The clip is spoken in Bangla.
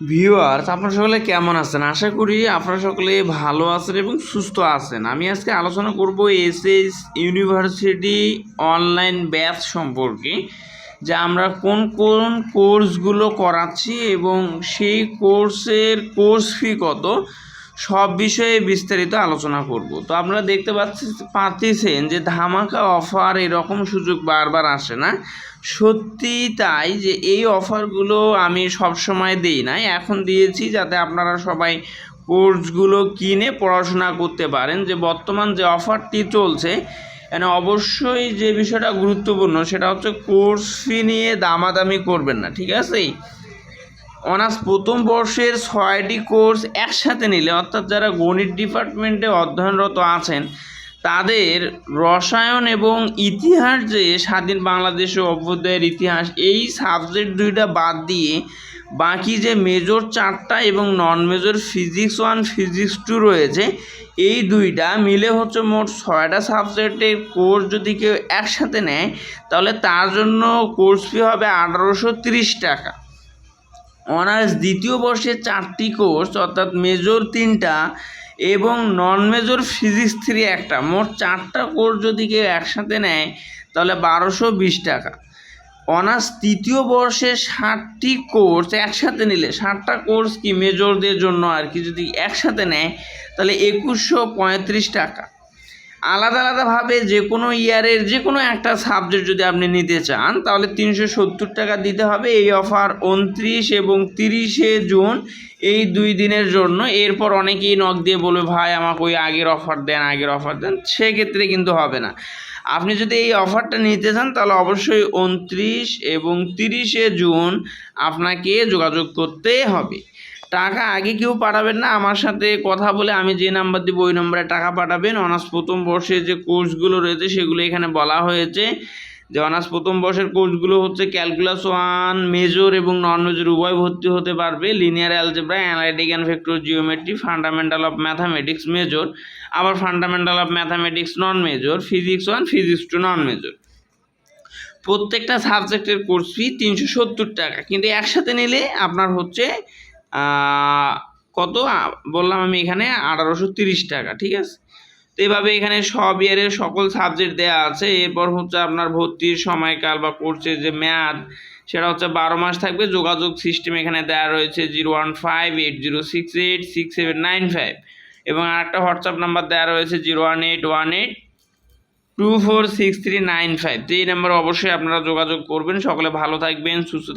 ভিউয়ার্স আপনারা সকলে কেমন আছেন? আশা করি আপনারা সকলে ভালো আছেন এবং সুস্থ আছেন। আমি আজকে আলোচনা করব এসএস ইউনিভার্সিটি অনলাইন ব্যাচ সম্পর্কে, যে আমরা কোন কোন কোর্সগুলো করাচ্ছি এবং সেই কোর্সের কোর্স ফি কত সব বিষয়ে বিস্তারিত আলোচনা করব। তো আপনারা দেখতে পাচ্ছি পাচ্ছেন যে ধামাকা অফার এরকম সুযোগ বারবার আসে না। সত্যি তাই যে এই অফারগুলো আমি সব সময় দিই না এখন দিয়েছি যাতে আপনারা সবাই কোর্সগুলো কিনে পড়াশোনা করতে পারেন। যে বর্তমান যে অফারটি চলছে এখানে অবশ্যই যে বিষয়টা গুরুত্বপূর্ণ সেটা হচ্ছে কোর্স ফি নিয়ে দামাদামি করবেন না, ঠিক আছে? অনার্স প্রথম বর্ষের ছয়টি কোর্স একসাথে নিলে, অর্থাৎ যারা গণিত ডিপার্টমেন্টে অধ্যয়নরত আছেন, তাদের রসায়ন এবং ইতিহাস যে স্বাধীন বাংলাদেশ ও অভ্যুদয়ের ইতিহাস, এই সাবজেক্ট দুইটা বাদ দিয়ে বাকি যে মেজর চারটা এবং non major physics one physics two রয়েছে, এই দুইটা মিলে হচ্ছে মোট ছয়টা সাবজেক্টের কোর্স যদি কেউ একসাথে নেয়, তাহলে তার জন্য কোর্স ফি হবে আঠারোশো তিরিশ টাকা। অনার্স দ্বিতীয় বর্ষে চারটি কোর্স, অর্থাৎ মেজর তিনটা এবং নন মেজর ফিজিক্স থ্রি একটা। মোট চারটা কোর্স যদি কেউ একসাথে নেয়, তাহলে বারোশো বিশ টাকা। অনার্স তৃতীয় বর্ষে ষাটটি কোর্স একসাথে নিলে, ষাটটা কোর্স কি মেজরদের জন্য আর কি যদি একসাথে নেয়, তাহলে একুশশো পঁয়ত্রিশ টাকা। আলাদা আলাদাভাবে যে কোনো ইয়ারের যে কোনো একটা সাবজেক্ট যদি আপনি নিতে চান, তাহলে তিনশো সত্তর টাকা দিতে হবে। এই অফার উনত্রিশ এবং তিরিশে জুন এই দুই দিনের জন্য। এরপর অনেকেই নখ দিয়ে বলবে, ভাই, আমাকে ওই আগের অফার দেন, আগের অফার দেন। সেক্ষেত্রে কিন্তু হবে না। আপনি যদি এই অফারটা নিতে চান, তাহলে অবশ্যই উনত্রিশ এবং তিরিশে জুন আপনাকে যোগাযোগ করতে হবে। টাকা আগে কেউ পাঠাবেন না, আমার সাথে কথা বলে আমি যে নাম্বার দিব ওই নম্বরে টাকা পাঠাবেন। অনার্স প্রথম বর্ষে যে কোর্সগুলো রয়েছে সেগুলো এখানে বলা হয়েছে যে অনার্স প্রথম বর্ষের কোর্সগুলো হচ্ছে ক্যালকুলাস ওয়ান মেজর এবং নন মেজর উভয় ভর্তি হতে পারবে। Linear algebra analytic and vector geometry fundamental of mathematics major আবার fundamental of mathematics non major physics one physics two non major প্রত্যেকটা সাবজেক্টের কোর্স ফি তিনশো সত্তর টাকা। কিন্তু একসাথে নিলে আপনার হচ্ছে কত? বললাম আমি এখানে আঠারোশো তিরিশ টাকা, ঠিক আছে? তো এভাবে এখানে সব ইয়ারের সকল সাবজেক্ট দেওয়া আছে। এরপর হচ্ছে আপনার ভর্তির সময়কাল বা কোর্সের যে মেয়াদ সেটা হচ্ছে বারো মাস থাকবে। যোগাযোগ সিস্টেম এখানে দেওয়া রয়েছে zero one five eight zero six eight six seven nine five. এবং আরেকটা হোয়াটসঅ্যাপ নাম্বার দেওয়া রয়েছে zero one eight one eight two four six three nine five. তো এই নাম্বারে অবশ্যই আপনারা যোগাযোগ করবেন। সকলে ভালো থাকবেন, সুস্থ থাকবেন